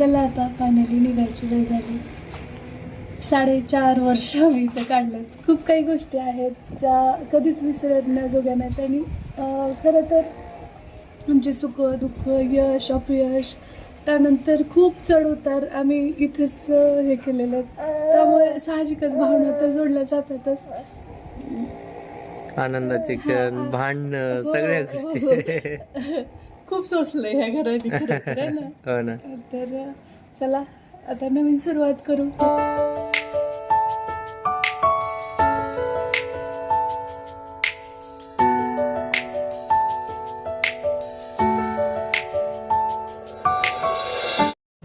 चला आता फायनली निघायची वेळ झाली. साडेचार वर्ष मी इथं काढलेत खूप काही गोष्टी आहेत ज्या कधीच विसरण्याजोग्या नाहीत. आणि खरं तर आमचे सुख दुःख यश अपयश त्यानंतर खूप चढ उतार आम्ही इथेच हे केलेले आहेत. त्यामुळे साहजिकच भावना तर जोडल्या जातातच. आनंदाचे क्षण भांडणं हो, सगळ्या हो, गोष्टी. खूप सोसलंय ह्या घराने खरं तर, है ना? हो ना. तर चला आता नवीन सुरुवात करू.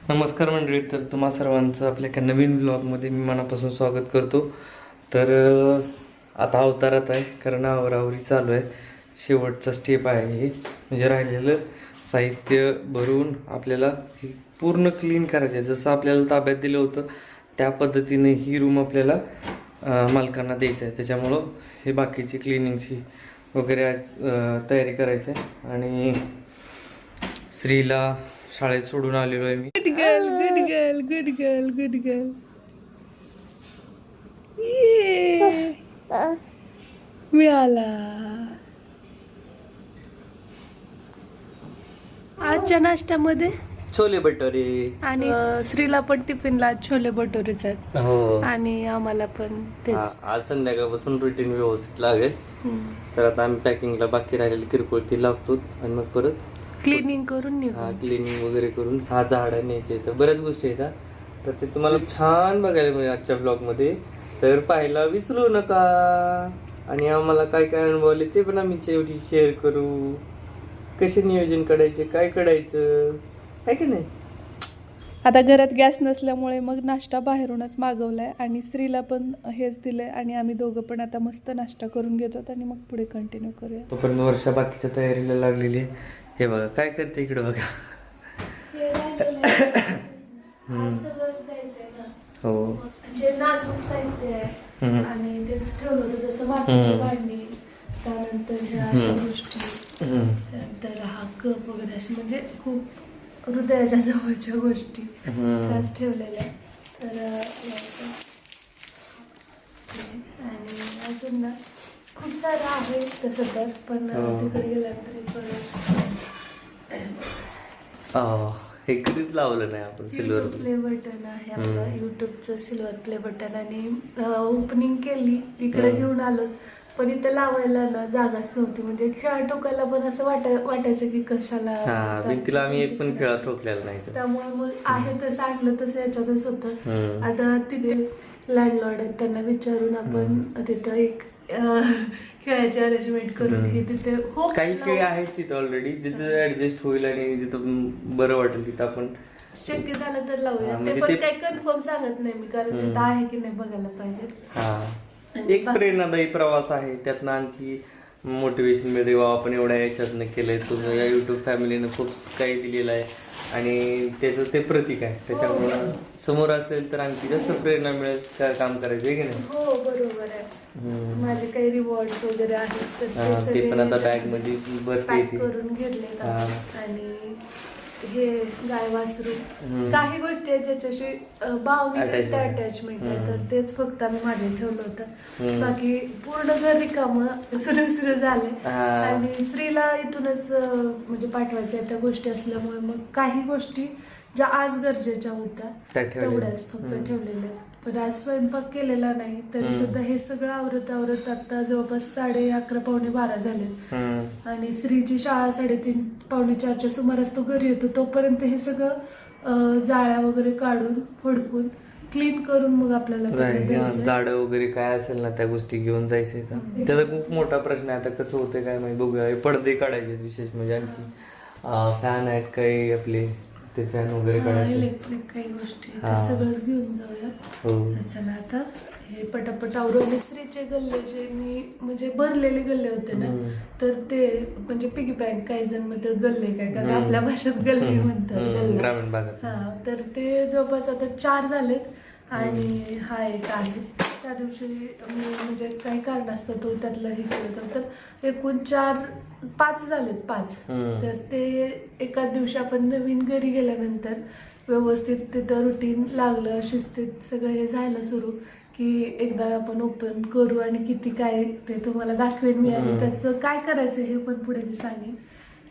नमस्कार मंडळी तर तुम्हा सर्वांचं आपल्या एका नवीन ब्लॉगमध्ये मी मनापासून स्वागत करतो. तर अं, आता अवतारात आहे कारण आवरावरी चालू आहे. शेवटचा स्टेप आहे हे. म्हणजे राहिलेलं साहित्य भरून आपल्याला हे पूर्ण क्लीन करायचं आहे जसं आपल्याला ताब्यात दिलं होतं त्या पद्धतीने ही रूम आपल्याला मालकांना द्यायचं आहे त्याच्यामुळं हे बाकीची क्लिनिंगची वगैरे आज तयारी करायची आहे आणि श्रीला शाळेत सोडून आलेलो आहे मी. Good girl good girl good girl good girl मिळाला. आजच्या नाश्त्यामध्ये? छोले भटुरे. आणि अं, श्रीला पण टिफिनला छोले भटुरेच आहेत. हो. आणि आम्हाला पण तेच. आज संध्याकाळपासून रुटीन व्यवस्थित लागेल. हम्म. तर आता आम्ही पॅकिंगला बाकी राहिलेली किरकोळ ती लागतो आणि मग परत? क्लिनिंग करून निघू. हा क्लिनिंग वगैरे करून. हा झाडा न्यायचे तर बऱ्याच गोष्टी आहेत हा. तर ते तुम्हाला छान बघायला मिळेल आजच्या ब्लॉगमध्ये तर पाहायला विसरू नका. आणि आम्हाला काय काय अनुभव आले ते पण आम्ही शेवटी शेअर करू. कसे नियोजन करायचे काय करायचं? आहे की नाही? आता घरात गॅस नसल्यामुळे मग नाश्ता बाहेरूनच मागवलाय आणि स्त्रीला पण हेच दिलंय आणि आम्ही दोघं पण आता मस्त नाश्ता करून घेतो आणि मग पुढे कंटिन्यू करूया तोपर्यंत वर्षा बाकीच्या तयारीला लागलेली आहे. हे बघा काय करते इकडे बघा. हो. जे नाजूक साहित्य आहे. आणि तेच ठेवलं होतं जसं मातीची. भांडी त्यानंतर ह्या अशा गोष्टी. त्यानंतर हा कप वगैरे असे म्हणजे खूप हृदयाच्या जवळच्या गोष्टी. त्याच ठेवलेल्या. तर. आणि अजून ना खूप सारं आहे तसं तर पण हो. तिकडे गेल्यानंतर हे कधीच लावलं नाही आपण सिल्वर प्ले बटन आहे आपलं युट्यूबचं सिल्वर प्ले बटन आणि ओपनिंग केली इकडे. घेऊन आलो पण इथं लावायला ना जागाच नव्हती. म्हणजे खेळा टोकायला पण असं वाटाय वाटायचं की कशाला हा भिंतीला आम्ही एक पण खेळा ठोकलेला नाही. त्यामुळे मग आहे तसं आणलं तसं याच्यातच होतं. आता तिथे लँडलॉर्ड आहेत त्यांना विचारून आपण तिथं एक अं, खेळाची अरेंजमेंट करून हे तिथे हो काही काही आहेत तिथं ऑलरेडी जिथं ऍडजस्ट होईल आणि जिथं बरं वाटेल तिथं आपण शक्य झालं तर लावूया. म्हणजे ते पण ते- काही कन्फर्म सांगत नाही मी कारण तिथं आहे की नाही बघायला पाहिजे. हा. एक प्रेरणादायी प्रवास आहे. त्यातनं आणखी मोटिवेशन मिळते बाबा आपण एवढ्या याच्यातनं केलंय. तुम्ही या युट्यूब फॅमिलीनं खूप काही दिलेलं आहे. आणि त्याचं ते प्रतीक आहे. त्याच्यामुळं समोर असेल तर आणखी जास्त प्रेरणा मिळेल का काम करायचं आहे की नाही? हो बरोबर आहे. माझे काही रिवॉर्ड्स वगैरे आहेत तर हा, ते सगळे पण आता याच्यात बॅगमध्ये भरते पॅक ती करून हा. आपण. आणि हे गाय वासरू काही गोष्टी आहेत ज्याच्याशी भावनिक. अटॅचमेंट आहे तर तेच फक्त आम्ही मागे ठेवलं होतं. बाकी पूर्ण घर रिकामं सुरू सुरू झाले. आणि स्त्रीला इथूनच म्हणजे पाठवायचं आहे त्या गोष्टी असल्यामुळे मग काही गोष्टी ज्या आज गरजेच्या होत्या. तेवढ्याच फक्त ठेवलेल्या आहेत. पण आज स्वयंपाक केलेला नाही तरी सुद्धा हे सगळं आवरत आवरत आता जवळपास साडे अकरा पावणे बारा झाले. आणि स्त्रीची शाळा साडेतीन पावणे चारच्या सुमारास तो घरी येतो तोपर्यंत हे सगळं अं, जाळ्या वगैरे काढून फडकून क्लीन करून मग आपल्याला नाही, आहे. झाडं वगैरे काय असेल ना त्या गोष्टी घेऊन जायचे त्याचा खूप मोठा प्रश्न आहे आता कसं होतंय काय माहिती बघूया. हे पडदे काढायचे आहेत विशेष म्हणजे आणखी फॅन आहेत काही आपले? ते फॅन वगैरे काढायचे इलेक्ट्रिक काही गोष्टी हा. सगळंच घेऊन जाऊया हो तर चला आता हे पटापट आवरून स्त्रीचे गल्ले जे मी म्हणजे भरलेले गल्ले होते ना हम्म. तर ते म्हणजे पिगी बँक काही जण म्हणतात गल्ले काय कारण हम्म. आपल्या भाषेत गल्ले म्हणतात हम्म, गल्ला. ग्रामीण भागात. हा तर ते जवळपास आता चार झालेत आणि हा एक आहे. त्या दिवशी मी म्हणजे काही कारणास्तव तो त्यातलं हे केलं होतं. तर एकूण चार पाच झालेत पाच. तर ते एकाच दिवशी आपण नवीन घरी गेल्यानंतर व्यवस्थित तिथं रुटीन लागलं शिस्तीत सगळं हे झालं सुरू की एकदा आपण ओपन करू आणि किती काय ते तुम्हाला दाखवेन मी आणि त्याचं काय करायचं हे पण पुढे मी सांगेन.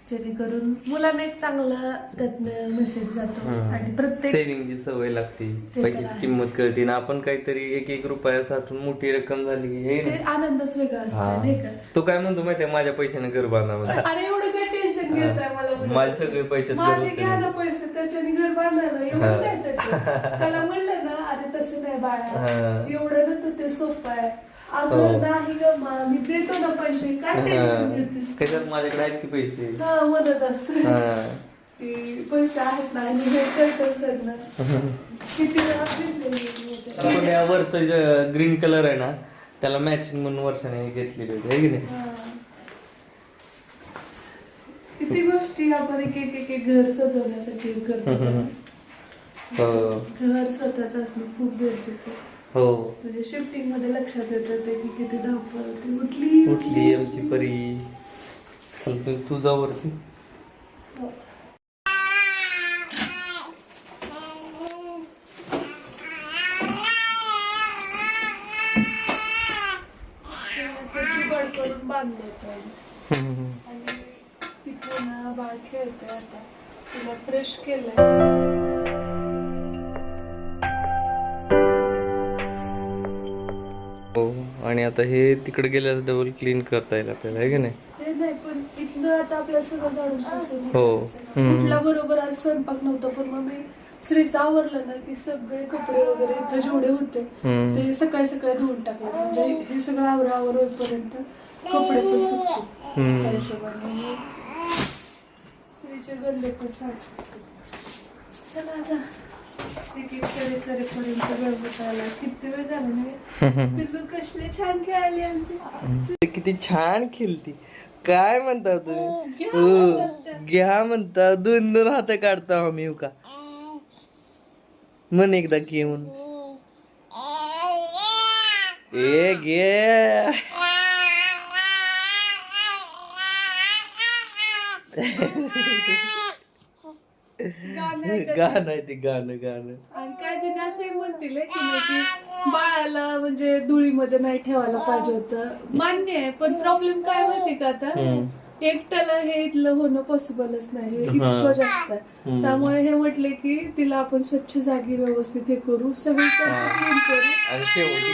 जेणेकरून मुलांना एक चांगला त्यातनं मेसेज जातो आणि प्रत्येक सेव्हिंगची सवय लागते तर पैशाची आहेच. किंमत कळते ना आपण काहीतरी एक एक रुपया साठून मोठी रक्कम झाली की हे ते नाही. आनंदच वेगळा असतो. नाही का तो काय म्हणतो माहितीये माझ्या पैशाने घर बांधा मला. अरे एवढं काय टेन्शन घेताय मला. माझे सगळे पैसे माझे दररोज घ्या ना पैसे त्याच्याने घर बांधायला एवढं काय त्याच्यात? त्याला म्हणलं ना अरे तसं नाही बाळा. एवढं ना तर ते सोपं आहे. अगं नाही ग मा मी देतो ना पैसे. काय टेन्शन घेतेस? त्याच्यात माझ्याकडे आहेत की पैसे? हा मदत असते. हा. पैसे आहेत ना आणि हे किती वेळा फिरले मी याच्यात. आपण या वरचं जे ग्रीन कलर आहे ना त्याला मॅचिंग म्हणून वर्षाने घेतलेली होती है की नाही? हा. किती गोष्टी आपण एक एक एक एक घर सजवण्यासाठी करतो. हो. घर स्वतःच असणं खूप गरजेचं आहे. हो. म्हणजे शिफ्टिंगमध्ये लक्षात येतं ते की किती धावपळ ती उठली. उठली आमची परी. चल तू तू जा वरती. बाळ खेळते आता. तिला फ्रेश केलंय. आणि आता हे तिकडे गेल्यास डबल क्लीन करता येईल आपल्याला आहे की नाही ते नाही पण इथलं आता आपल्या सगळं पासून हो. कुठल्या बरोबर आज स्वयंपाक नव्हता पण मग मी श्रीचं आवरलं ना की सगळे कपडे वगैरे इथं जेवढे होते हम्म. ते सकाळी सकाळी धुवून टाकले म्हणजे हे सगळं आवरावर होईपर्यंत कपडे पण सुकते हम्म. त्या हिशोबाने मग श्रीचे गंदे पण साठवते चला आता एक एक करे करेपर्यंत वेळ बसायला किती वेळ झाला नाही पिल्लू कसले छान खेळाले आमचे. किती छान खेळती. काय म्हणता तुम्ही? घ्या हो, त्या. घ्या म्हणता. दोन दोन हात काढता आम्ही का? म्हण एकदा घे म्हणून. ए घे. गाणं ऐकत गाणं आहे ते गाणं गाणं. आणि काय जण असंही म्हणतील हे की नाही की बाळाला म्हणजे धुळीमध्ये नाही ठेवायला पाहिजे होतं. मान्य आहे पण प्रॉब्लेम काय माहिती का आता? हम्म. एकट्याला हे इथलं होणं पॉसिबलच नाही हे इतकं हा. जास्त आहे. त्यामुळे हे म्हटले की तिला आपण स्वच्छ जागी व्यवस्थित हे करू सगळी क्लीन करू. आणि शेवटी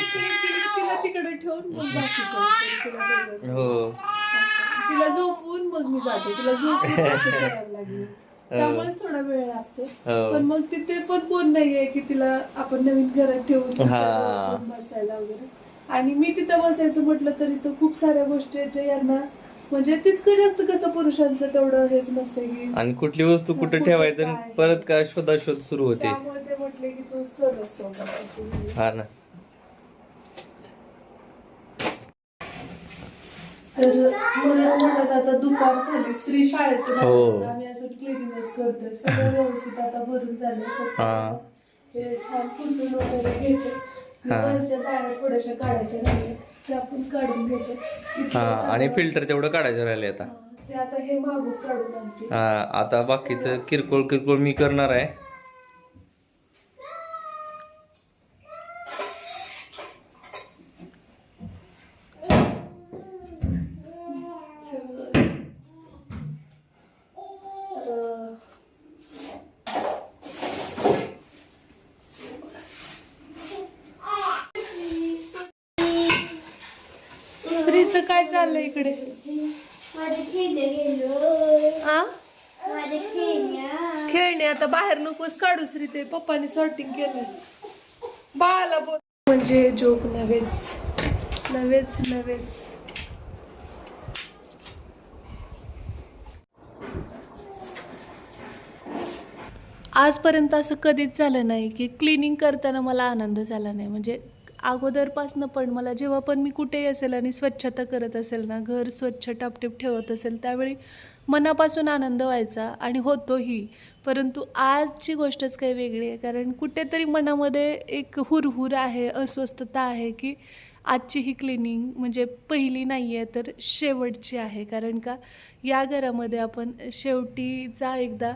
तिला तिकडे ठेवून मग बाकीचं करू तिला बरोबर. हो. असं. तिला झोपवून मग मी जाते. तिला झोपवून असं करायला लागली. त्यामुळेच थोडा वेळ लागतो हो. पण मग तिथे पण कोण नाहीये की तिला आपण नवीन घरात ठेवून हा. बसायला वगैरे आणि मी तिथं बसायचं म्हटलं तरी तर खूप साऱ्या गोष्टी आहेत ज्या यांना म्हणजे तितकं जास्त कसं पुरुषांचं तेवढं हेच नसतं की आणि कुठली वस्तू कुठे कुठं ठेवायचं आणि काय? परत काय शोधाशोध सुरू होते त्यामुळे ते म्हटले की तू चल सोबत असं म्हणजे. हा ना तर म्हणत आता दुपार झाली श्री शाळेतून हो. आम्ही अजून क्लिनिंगच करतोय. सगळं व्यवस्थित आता भरून झालं फक्त हा. छान पुसून वगैरे घेते हा. वरच्या जाळ्या थोड्याशा काढायच्या राहिल्या ते आपण काढून घेतो इथलं हा आणि सगळं- फिल्टर तेवढं काढायचं राहिले आता. हा, ते आता हे मागून काढून आणते. हा आता बाकीचं किरकोळ किरकोळ मी करणार आहे तर, स्त्रीचं काय चाललंय इकडे माझे खेळणे गेलो आ माझे खेळण्या खेळणे आता कापूस काढूस काढू ते पप्पाने सॉर्टिंग केलं बाळाला बोल. म्हणजे जोक नव्हेच. नव्हेच नव्हेच. आजपर्यंत असं कधीच झालं नाही की क्लिनिंग करताना मला आनंद झाला नाही. म्हणजे अगोदरपासनं पण मला जेव्हा पण मी कुठेही असेल आणि स्वच्छता करत असेल ना घर स्वच्छ टापटीप ठेवत असेल त्यावेळी मनापासून आनंद व्हायचा आणि होतोही. परंतु आजची गोष्टच काही वेगळी आहे. कारण कुठेतरी मनामध्ये एक हुरहुर आहे अस्वस्थता आहे की आजची ही क्लिनिंग म्हणजे पहिली नाही आहे तर शेवटची आहे. कारण का या घरामध्ये आपण शेवटीचा एकदा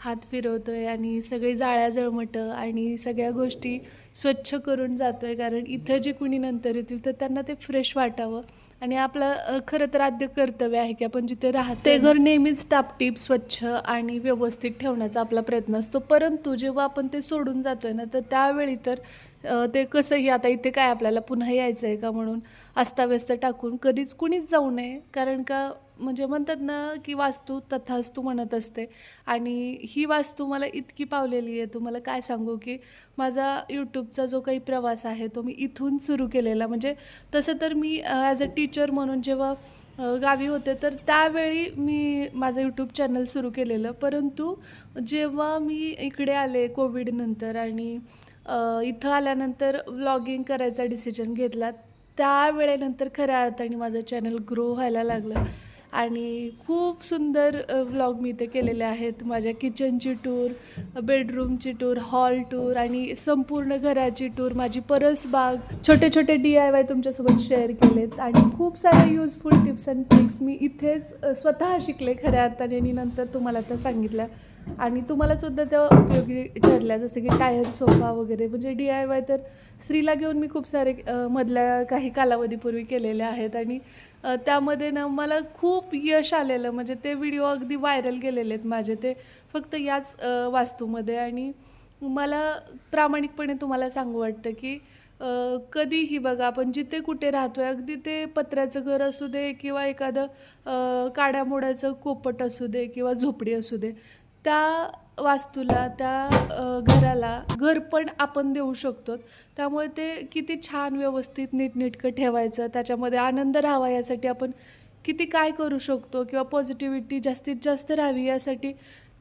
हात फिरवतो आहे आणि सगळी जाळ्या जळमटं आणि सगळ्या गोष्टी स्वच्छ करून जातो आहे कारण इथं जे कुणी नंतर येतील तर त्यांना ते फ्रेश वाटावं. आणि आपलं खरं तर आद्य कर्तव्य आहे की आपण जिथे राहतो ते घर नेहमीच टापटीप स्वच्छ आणि व्यवस्थित ठेवण्याचा आपला प्रयत्न असतो. परंतु जेव्हा आपण ते सोडून जातोय ना तर त्यावेळी तर ते कसंही आता इथे काय आपल्याला पुन्हा यायचं आहे का म्हणून अस्ताव्यस्त टाकून कधीच कुणीच जाऊ नये. कारण का म्हणजे म्हणतात ना की वास्तू तथास्तू म्हणत असते. आणि ही वास्तू मला इतकी पावलेली आहे. तुम्हाला काय सांगू की माझा यूट्यूबचा जो काही प्रवास आहे तो मी इथून सुरू केलेला. म्हणजे तसं तर मी ॲज अ टीचर म्हणून जेव्हा गावी होते तर त्यावेळी मी माझं यूट्यूब चॅनल सुरू केलेलं. परंतु जेव्हा मी इकडे आले कोविडनंतर आणि इथं आल्यानंतर व्लॉगिंग करायचा डिसिजन घेतला. त्यावेळेनंतर खऱ्या अर्थाने माझं चॅनल ग्रो व्हायला लागलं. आणि खूप सुंदर व्लॉग मी इथे केलेले आहेत. माझ्या किचनची टूर बेडरूमची टूर हॉल टूर आणि संपूर्ण घराची टूर माझी परसबाग छोटे छोटे डी आय वाय तुमच्यासोबत शेअर केलेत. आणि खूप साऱ्या युजफुल टिप्स अँड ट्रिक्स मी इथेच स्वतः शिकले खऱ्या अर्थाने. आणि नंतर तुम्हाला त्या सांगितल्या. आणि तुम्हालासुद्धा त्या उपयोगी ठरल्या. जसं की टायर सोफा वगैरे. म्हणजे डी आय वाय तर स्त्रीला घेऊन मी खूप सारे मधल्या काही कालावधीपूर्वी केलेले आहेत. आणि त्यामध्ये ना मला खूप यश आलेलं म्हणजे ते व्हिडिओ अगदी व्हायरल गेलेले आहेत माझे. ते फक्त याच वास्तूमध्ये. आणि मला प्रामाणिकपणे तुम्हाला सांगू वाटतं की कधीही बघा आपण जिथे कुठे राहतो आहे अगदी ते पत्र्याचं घर असू दे किंवा एखादं काड्यामोड्याचं कोपट असू दे किंवा झोपडी असू दे त्या वास्तूला त्या घराला घर पण आपण देऊ शकतो. त्यामुळे ते किती छान व्यवस्थित नीटनेटकं ठेवायचं त्याच्यामध्ये आनंद राहावा यासाठी आपण किती काय करू शकतो किंवा पॉझिटिव्हिटी जास्तीत जास्त राहावी यासाठी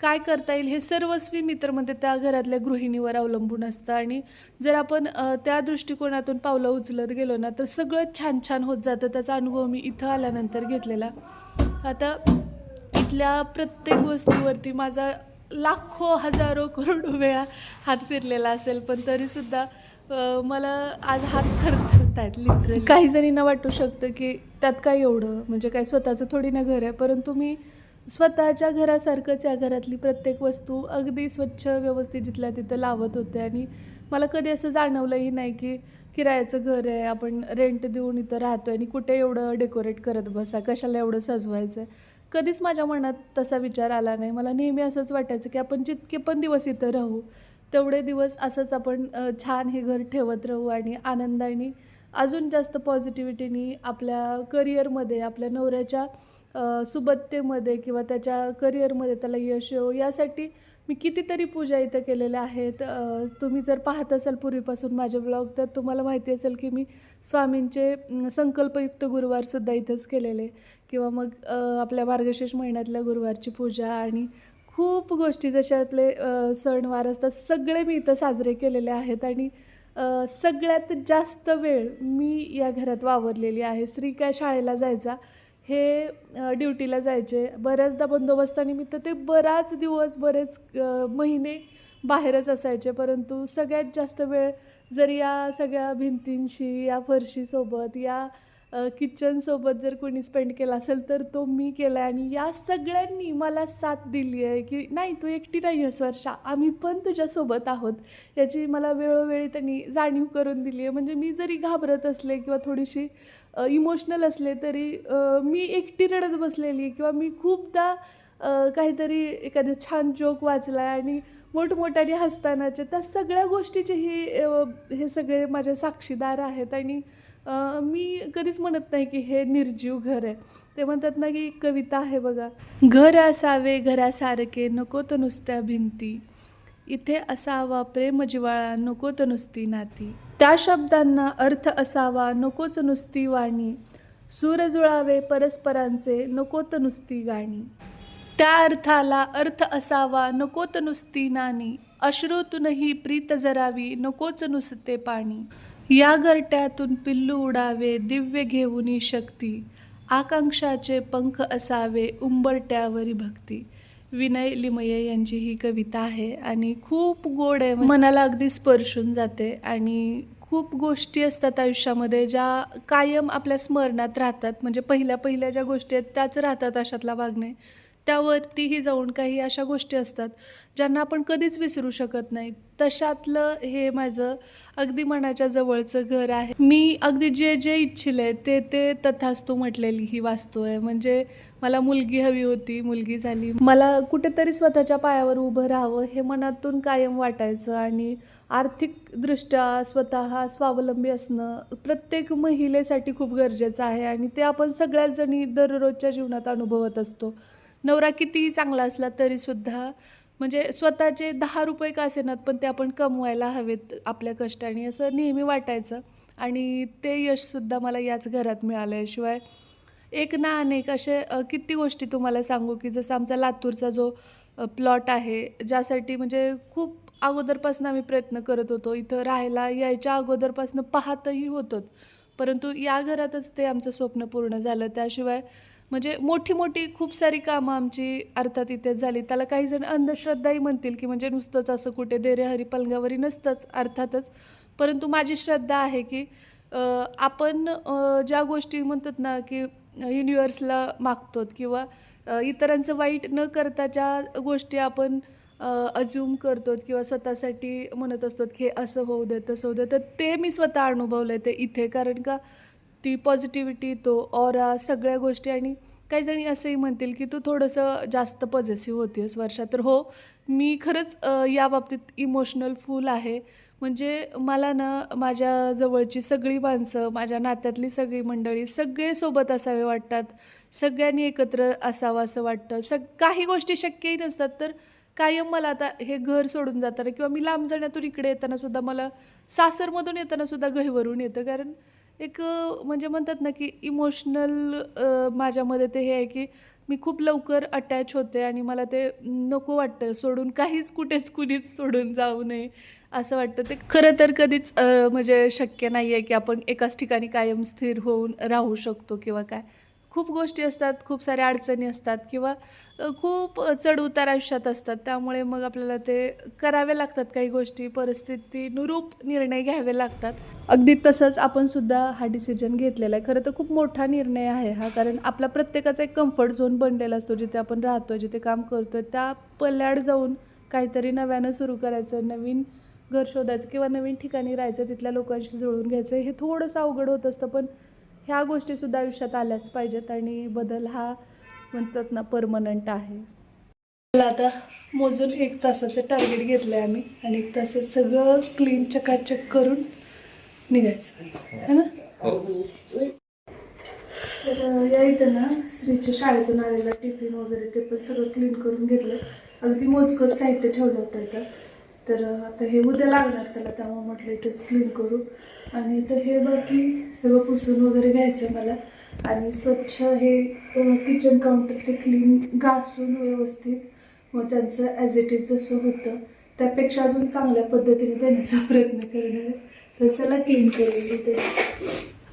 काय करता येईल हे सर्वस्वी मित्रमध्ये म्हणजे त्या घरातल्या गृहिणीवर अवलंबून असतं. आणि जर आपण त्या दृष्टिकोनातून पावलं उचलत गेलो ना तर सगळं छान छान होत जातं. त्याचा अनुभव मी इथं आल्यानंतर घेतलेला. आता इथल्या प्रत्येक वस्तूवरती माझा लाखो हजारो करोडो वेळा हात फिरलेला असेल पण तरीसुद्धा मला आज हात थरथरत आहेत लिटरली काही जणींना वाटू शकतं की त्यात काय एवढं म्हणजे काय स्वतःचं थोडी ना घर आहे परंतु मी स्वतःच्या घरासारखंच या घरातली प्रत्येक वस्तू अगदी स्वच्छ व्यवस्थित जिथल्या तिथं लावत होते. आणि मला कधी असं जाणवलंही नाही की किरायाचं घर आहे आपण रेंट देऊन इथं राहतोय आणि कुठे एवढं डेकोरेट करत बसा कशाला एवढं सजवायचं आहे कधीच माझ्या मनात तसा विचार आला नाही. मला नेहमी असंच वाटायचं की आपण जितके पण दिवस इथं राहू तेवढे दिवस असंच आपण छान हे घर ठेवत राहू आणि आनंदाने अजून जास्त पॉझिटिव्हिटीनी आपल्या करिअरमध्ये आपल्या नवऱ्याच्या सुबत्तेमध्ये किंवा त्याच्या करिअरमध्ये त्याला यश येऊ यासाठी मी कितीतरी पूजा इथं केलेल्या आहेत. तुम्ही जर पाहत असाल पूर्वीपासून माझे ब्लॉग तर तुम्हाला माहिती असेल की मी स्वामींचे संकल्पयुक्त गुरुवारसुद्धा इथंच केलेले. किंवा मग आपल्या मार्गशीर्ष महिन्यातल्या गुरुवारची पूजा आणि खूप गोष्टी जसे आपले सणवार असतात सगळे मी इथं साजरे केलेले आहेत. आणि सगळ्यात जास्त वेळ मी या घरात वावरलेली आहे. श्री काय शाळेला जायचा हे ड्युटीला जायचे. बऱ्याचदा बंदोबस्तानिमित्त ते बराच दिवस बरेच महिने बाहेरच असायचे. परंतु सगळ्यात जास्त वेळ जर या सगळ्या भिंतींशी या फरशीसोबत या किचनसोबत जर कोणी स्पेंड केला असेल तर तो मी केला आहे आणि या सगळ्यांनी मला साथ दिली आहे की नाही तू एकटी नाही आहेस वर्षा. आम्ही पण तुझ्यासोबत आहोत. याची मला वेळोवेळी त्यांनी जाणीव करून दिली आहे. म्हणजे मी जरी घाबरत असले किंवा थोडीशी इमोशनल असले तरी मी एकटी रडत बसलेली किंवा मी खूपदा काहीतरी एखादं छान जोक वाचला आणि मोठमोठ्याने हसतानाचे त्या सगळ्या गोष्टीचे हे हे सगळे माझे साक्षीदार आहेत आणि मी कधीच म्हणत नाही की हे निर्जीव घर आहे. ते म्हणतात ना की कविता आहे बघा घर असावे घरासारखे नको तर नुसत्या भिंती. इथे असावा प्रेम जिवाळा नको तर नुसती नाती. त्या शब्दांना अर्थ असावा नकोच नुसती वाणी. सूर जुळावे परस्परांचे नको तर नुसती गाणी. त्या अर्थाला अर्थ असावा नको तर नुसती नाणी. अश्रूतूनही प्रीत जरावी नकोच नुसते पाणी. या घरट्यातून पिल्लू उडावे दिव्य घेऊनी शक्ती. आकांक्षाचे पंख असावे उंबरट्यावरी भक्ती. विनय लिमये यांची ही कविता आहे आणि खूप गोड आहे. म्हणजे मनाला अगदी स्पर्शून जाते आणि खूप गोष्टी असतात आयुष्यामध्ये ज्या कायम आपल्या स्मरणात राहतात. म्हणजे पहिल्या पहिल्या ज्या गोष्टी आहेत त्याच राहतात अशातला भाग नाही त्यावरतीही जाऊन काही अशा गोष्टी असतात ज्यांना आपण कधीच विसरू शकत नाही. तशातलं हे माझं अगदी मनाच्या जवळचं घर आहे. मी अगदी जे जे इच्छिले ते ते तथास्तू म्हटलेली ही वास्तू आहे. म्हणजे मला मुलगी हवी होती मुलगी झाली. मला कुठेतरी स्वतःच्या पायावर उभं राहावं हे मनातून कायम वाटायचं आणि आर्थिकदृष्ट्या स्वतः स्वावलंबी असणं प्रत्येक महिलेसाठी खूप गरजेचं आहे आणि ते आपण सगळ्याच जणी दररोजच्या जीवनात अनुभवत असतो. नवरा कितीही चांगला असला तरीसुद्धा म्हणजे स्वतःचे दहा रुपये का असेनात पण ते आपण कमवायला हवेत आपल्या कष्टाने असं नेहमी वाटायचं. आणि ते यशसुद्धा मला याच घरात मिळालं आहे शिवाय एक ना अनेक असे किती गोष्टी तुम्हाला सांगू की जसं आमचा लातूरचा जो प्लॉट आहे ज्यासाठी म्हणजे खूप अगोदरपासून आम्ही प्रयत्न करत होतो. इथं राहायला यायच्या अगोदरपासून पाहतही होतो परंतु या घरातच ते आमचं स्वप्न पूर्ण झालं. त्याशिवाय म्हणजे मोठी मोठी खूप सारी कामं आमची अर्थात इथेच झाली. त्याला काही जण अंधश्रद्धाही म्हणतील की म्हणजे नुसतंच असं कुठे देरे पलंगावरी नसतंच अर्थातच. परंतु माझी श्रद्धा आहे की आपण ज्या गोष्टी म्हणतात ना की युनिवर्सला मागतो किंवा इतरांचं वाईट न करता ज्या गोष्टी आपण अज्युम करतो किंवा स्वतःसाठी म्हणत असतो की असं होऊ दे तसं होऊ दे तर ते मी स्वतः अनुभवलं आहे ते इथे. कारण का ती पॉझिटिव्हिटी तो ऑरा सगळ्या गोष्टी आणि काही जणी असंही म्हणतील की तू थोडंसं जास्त पॉझिटिव्ह होतीस वर्षा तर हो मी खरंच या बाबतीत इमोशनल फुल आहे. म्हणजे मला ना माझ्या जवळची सगळी माणसं माझ्या नात्यातली सगळी मंडळी सगळे सोबत असावे वाटतात. सगळ्यांनी एकत्र असावं असं वाटतं. सग काही गोष्टी शक्यही नसतात. तर कायम मला आता हे घर सोडून जाताना किंवा मी लांब जाण्यातून इकडे येताना सुद्धा मला सासरमधून येताना सुद्धा गहिवरून येतं. कारण एक म्हणजे म्हणतात ना की इमोशनल माझ्यामध्ये ते हे आहे की मी खूप लवकर अटॅच होते आणि मला ते नको वाटतं सोडून काहीच कुठेच कुणीच सोडून जाऊ नये असं वाटतं. ते खरं तर कधीच म्हणजे शक्य नाही आहे की आपण एकाच ठिकाणी कायम स्थिर होऊन राहू शकतो किंवा काय. खूप गोष्टी असतात खूप साऱ्या अडचणी असतात किंवा खूप चढउतार आयुष्यात असतात. त्यामुळे मग आपल्याला ते करावे लागतात काही गोष्टी परिस्थितीनुरूप निर्णय घ्यावे लागतात. अगदी तसंच आपणसुद्धा हा डिसिजन घेतलेला आहे. खरं तर खूप मोठा निर्णय आहे हा कारण आपला प्रत्येकाचा एक कम्फर्ट झोन बनलेला असतो. जिथे आपण राहतो जिथे काम करतोय त्या पल्ल्याड जाऊन काहीतरी नव्यानं सुरू करायचं नवीन घर शोधायचं किंवा नवीन ठिकाणी राहायचं तिथल्या लोकांशी जुळून घ्यायचं हे थोडंसं अवघड होत असतं. पण ह्या गोष्टीसुद्धा आयुष्यात आल्याच पाहिजेत आणि बदल हा म्हणतात ना परमनंट आहे. मला आता मोजून एक तासाचं टार्गेट घेतलं आहे आम्ही आणि एक तासात सगळं क्लीन चकाचक करून निघायचं. है ना? तर अं, या इथं ना स्त्रीच्या शाळेतून आलेला टिफिन वगैरे ते पण सगळं क्लीन करून घेतलं. अगदी मोजकंच साहित्य ठेवलं होतं इथं. तर आता हे उद्या लागणार त्याला त्यामुळे म्हटलं इथंच क्लीन करू. आणि तर हे बाकी सगळं पुसून वगैरे घ्यायचं मला. आणि स्वच्छ हे किचन काउंटर ते क्लीन घासून व्यवस्थित. मग त्यांचं ॲज इट इज जसं होतं. त्यापेक्षा अजून चांगल्या पद्धतीने देण्याचा प्रयत्न करणार तर चला क्लीन करेल ते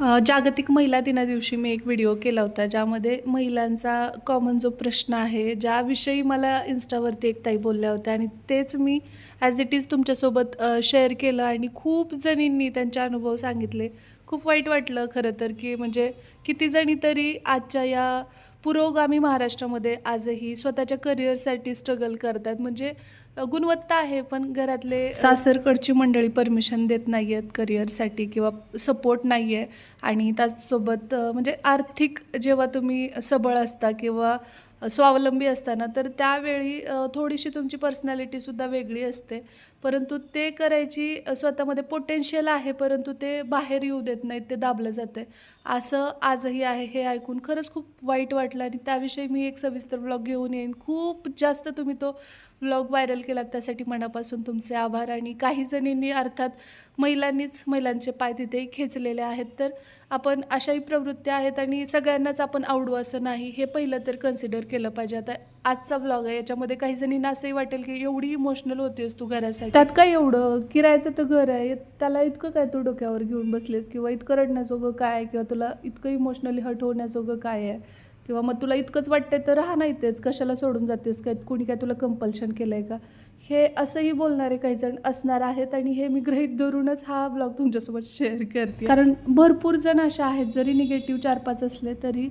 जागतिक महिला दिना दिवशी मी एक व्हिडिओ केला होता ज्यामध्ये महिलांचा कॉमन जो प्रश्न आहे ज्याविषयी मला इन्स्टावरती एक ताई बोलल्या होत्या. आणि तेच मी ॲज इट इज तुमच्यासोबत शेअर केलं आणि खूप जणींनी त्यांचे अनुभव सांगितले. खूप वाईट वाटलं खरं तर की म्हणजे किती जणी तरी आजच्या या पुरोगामी महाराष्ट्रामध्ये आजही स्वतःच्या करिअरसाठी स्ट्रगल करतात. म्हणजे गुणवत्ता आहे पण घरातले सासरकडची मंडळी परमिशन देत नाही आहेत करिअरसाठी किंवा सपोर्ट नाही आहे आणि त्याचसोबत म्हणजे आर्थिक जेव्हा तुम्ही सबळ असता किंवा स्वावलंबी असताना तर त्यावेळी थोडीशी तुमची पर्सनॅलिटीसुद्धा वेगळी असते. परंतु ते करायची स्वतःमध्ये पोटेन्शियल आहे परंतु ते बाहेर येऊ देत नाहीत ते दाबलं जातं आहे असं आजही आहे हे ऐकून खरंच खूप वाईट वाटलं आणि त्याविषयी मी एक सविस्तर ब्लॉग घेऊन येईन. खूप जास्त तुम्ही तो ब्लॉग व्हायरल केलात त्यासाठी मनापासून तुमचे आभार आणि काही जणींनी अर्थात महिलांनीच महिलांचे पाय तिथे खेचलेले आहेत. तर आपण अशाही प्रवृत्त्या आहेत आणि सगळ्यांनाच आपण आवडू असं नाही हे पहिलं तर कन्सिडर केलं पाहिजे. आता आजचा ब्लॉग आहे याच्यामध्ये काही जणींना असंही वाटेल की एवढी इमोशनल होतेस तू घरासाठी. त्यात काय एवढं? किरायचं तर घर आहे. त्याला इतकं काय तू डोक्यावर घेऊन बसलेस किंवा इतकं रडण्याजोगं काय आहे किंवा तुला इतकं इमोशनली हट होण्याजोगं काय आहे? किंवा मग तुला इतकंच वाटतंय तर राहा नाही तेच कशाला सोडून जातेस? काय कुणी काय तुला कंपल्शन केलंय का? हे असंही बोलणारे काही जण असणार आहेत आणि हे मी गृहीत धरूनच हा ब्लॉग तुमच्यासोबत शेअर करते. कारण भरपूर जण अशा आहेत जरी निगेटिव्ह चार पाच असले तरी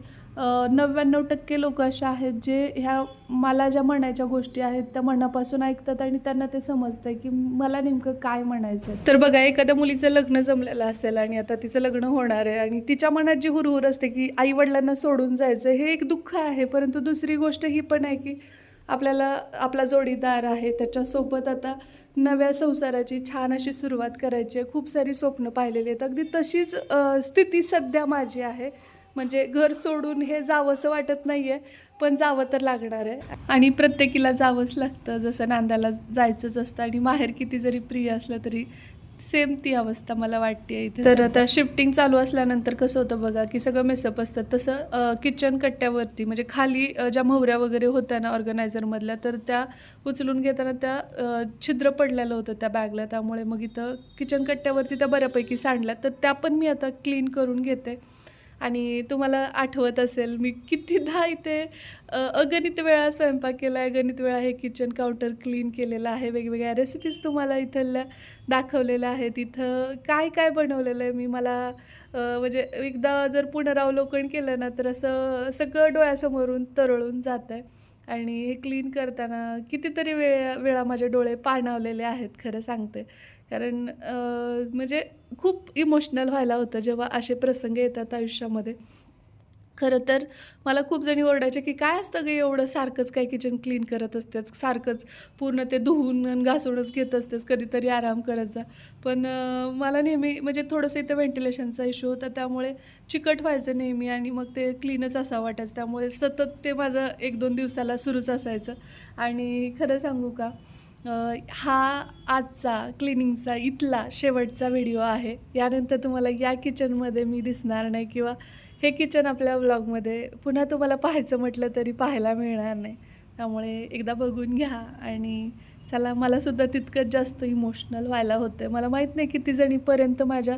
नव्याण्णव टक्के लोक असे आहेत जे ह्या मला ज्या म्हणायच्या गोष्टी आहेत त्या मनापासून ऐकतात आणि त्यांना ते समजतंय की मला नेमकं काय म्हणायचं तर बघा एखाद्या मुलीचं लग्न जमलेलं असेल आणि आता तिचं लग्न होणार आहे आणि तिच्या मनात जी हुरहुर असते की आई वडिलांना सोडून जायचं हे एक दुःख आहे. परंतु दुसरी गोष्ट ही पण आहे की आपल्याला आपला जोडीदार आहे त्याच्यासोबत आता नव्या संसाराची छान अशी सुरुवात करायची आहे. खूप सारी स्वप्न पाहिलेली आहेत. अगदी तशीच स्थिती सध्या माझी आहे. म्हणजे घर सोडून हे जावंसं वाटत नाही आहे पण जावं तर लागणार आहे. आणि प्रत्येकीला जावंच लागतं. जसं नांदाला जायचंच असतं आणि माहेर किती जरी प्रिय असलं तरी सेम ती अवस्था मला वाटते इथे तर आता शिफ्टिंग चालू असल्यानंतर कसं होतं बघा की सगळं मेसअप असतं तसं किचन कट्ट्यावरती म्हणजे खाली ज्या मोहऱ्या वगैरे होत्या ना ऑर्गनायझरमधल्या तर त्या उचलून घेताना त्या छिद्र पडलेलं होतं त्या बॅगला त्यामुळे मग इथं किचन कट्ट्यावरती त्या बऱ्यापैकी सांडल्या. तर त्या पण मी आता क्लीन करून घेते. आणि तुम्हाला आठवत असेल मी कितीदा इथे अगणित वेळा स्वयंपाक केला आहे अगणित वेळा हे किचन काउंटर क्लीन केलेलं आहे वेगवेगळ्या रेसिपीज तुम्हाला इथल्या दाखवलेल्या आहेत. इथं काय काय बनवलेलं आहे? मी मला म्हणजे एकदा जर पुनरावलोकन केलं ना तर असं सगळं डोळ्यासमोरून तरळून जात आहे आणि हे क्लीन करताना कितीतरी वेळा वेळा माझे डोळे पाणावलेले आहेत खरं सांगते. कारण म्हणजे खूप इमोशनल व्हायला होतं जेव्हा असे प्रसंग येतात आयुष्यामध्ये. खरं तर मला खूप जणी ओरडायचे की काय असतं ग एवढं सारखंच काय किचन क्लीन करत असतेच सारखंच पूर्ण ते धुवून आणि घासूनच घेत असतेस? कधीतरी आराम करत जा. पण मला नेहमी म्हणजे थोडंसं इथं व्हेंटिलेशनचा इश्यू होता त्यामुळे चिकट व्हायचं नेहमी आणि मग ते क्लीनच असा वाटायचं. त्यामुळे सतत ते माझं एक दोन दिवसाला सुरूच असायचं. आणि खरं सांगू का हा आजचा क्लिनिंगचा इथला शेवटचा व्हिडिओ आहे. यानंतर तुम्हाला या किचनमध्ये मी दिसणार नाही किंवा हे किचन आपल्या ब्लॉगमध्ये पुन्हा तुम्हाला पाहायचं म्हटलं तरी पाहायला मिळणार नाही. त्यामुळे एकदा बघून घ्या आणि चला मलासुद्धा तितकंच जास्त इमोशनल व्हायला होतं मला माहीत नाही किती जणीपर्यंत माझ्या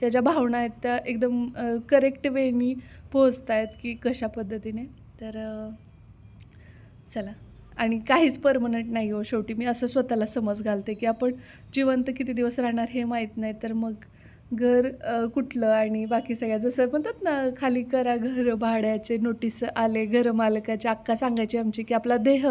ह्या ज्या भावना आहेत त्या एकदम करेक्ट वेनी पोहोचत आहेत की कशा पद्धतीने. तर चला. आणि काहीच परमनंट नाही हो शेवटी. मी असं स्वतःला समज घालते की आपण जिवंत किती दिवस राहणार हे माहीत नाही तर मग घर कुठलं आणि बाकी सगळ्या जसं म्हणतात ना खाली करा घर भाड्याचे नोटीस आले घरमालकाची अक्का सांगायची आमची की आपला देह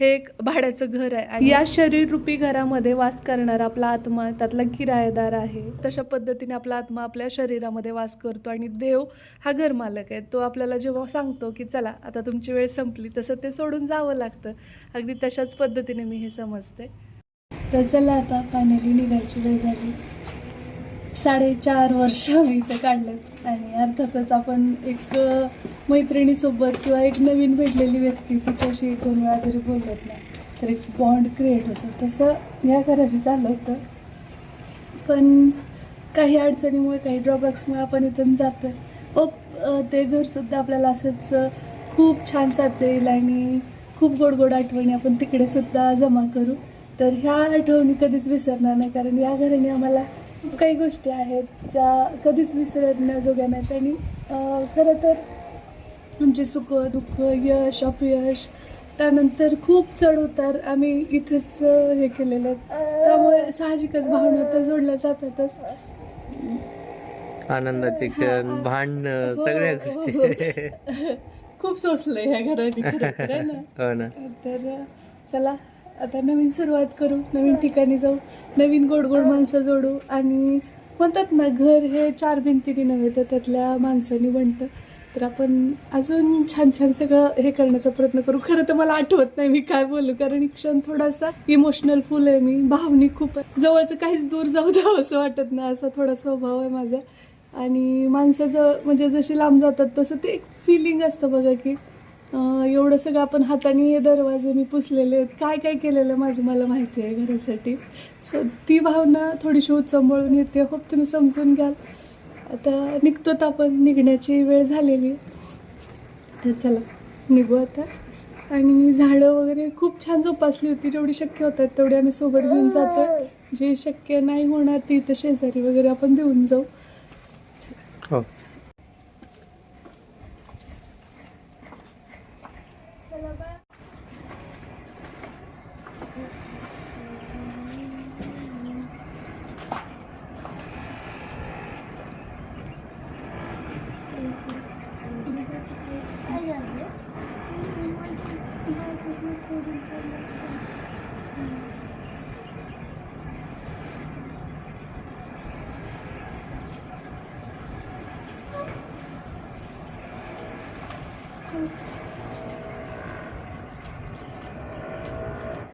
हे एक भाड्याचं घर आहे आणि या शरीररूपी घरामध्ये वास करणारा आपला आत्मा त्यातला किरायेदार आहे. तशा पद्धतीने आपला आत्मा आपल्या शरीरामध्ये वास करतो आणि देव हा घरमालक आहे. तो आपल्याला जेव्हा सांगतो की चला आता तुमची वेळ संपली तसं ते सोडून जावं लागतं. अगदी तशाच पद्धतीने मी हे समजते. तर चला आता फायनली निघायची वेळ झाली. साडेचार वर्ष आम्ही इथं काढलेत. आणि अर्थातच आपण एक मैत्रिणीसोबत किंवा एक नवीन भेटलेली व्यक्ती तिच्याशी दोन वेळा जरी बोलत ना तर एक बॉन्ड क्रिएट होतो. तसं या घराशी झालं होतं. पण काही अडचणीमुळे काही ड्रॉबॅक्समुळे आपण इथून जातो आहे ओ ते घरसुद्धा आपल्याला असंच खूप छान साथ देईल आणि खूप गोड गोड आठवणी आपण तिकडेसुद्धा जमा करू. तर ह्या आठवणी कधीच विसरणार नाही कारण या घराने आम्हाला खूप काही गोष्टी आहेत ज्या कधीच विसरण्याजोग्या नाहीत आणि खरं तर आमचे सुख दुःख यश अपयश त्यानंतर खूप चढ उतार आम्ही इथेच हे केलेले आहेत. त्यामुळे साहजिकच भावना तर जोडल्या जातातच. आनंदाचे क्षण भांडणं हो, सगळ्या हो, गोष्टी. खूप सोसलंय ह्या घराने तर, है तर चला. आता नवीन सुरुवात करू नवीन ठिकाणी जाऊ नवीन गोड गोड माणसं जोडू आणि म्हणतात ना घर हे चार भिंतीने नव्हे तर त्यातल्या माणसांनी बनतं. तर आपण अजून छान छान सगळं हे करण्याचा प्रयत्न करू. खरं तर मला आठवत नाही मी काय बोलू कारण एक क्षण थोडासा इमोशनल फुल आहे मी भावनिक खूप आहे. जवळचं काहीच दूर जाऊ द्यावं असं वाटत नाही असा थोडा स्वभाव आहे माझा. आणि माणसं ज म्हणजे जशी लांब जातात तसं ते एक फिलिंग असतं बघा की एवढं सगळं आपण हाताने हे दरवाजे मी पुसलेले आहेत. काय काय केलेलं माझं मला माहिती आहे घरासाठी. सो ती भावना थोडीशी उचंबळून येते. खूप तुम्ही समजून घ्याल. आता निघतोत आपण. निघण्याची वेळ झालेली. आहे. तर चला निघू आता. आणि झाडं वगैरे खूप छान जोपासली होती. जेवढी शक्य होतात तेवढी आम्ही सोबत घेऊन जातो जे शक्य नाही होणार ती तर शेजारी वगैरे आपण देऊन जाऊ.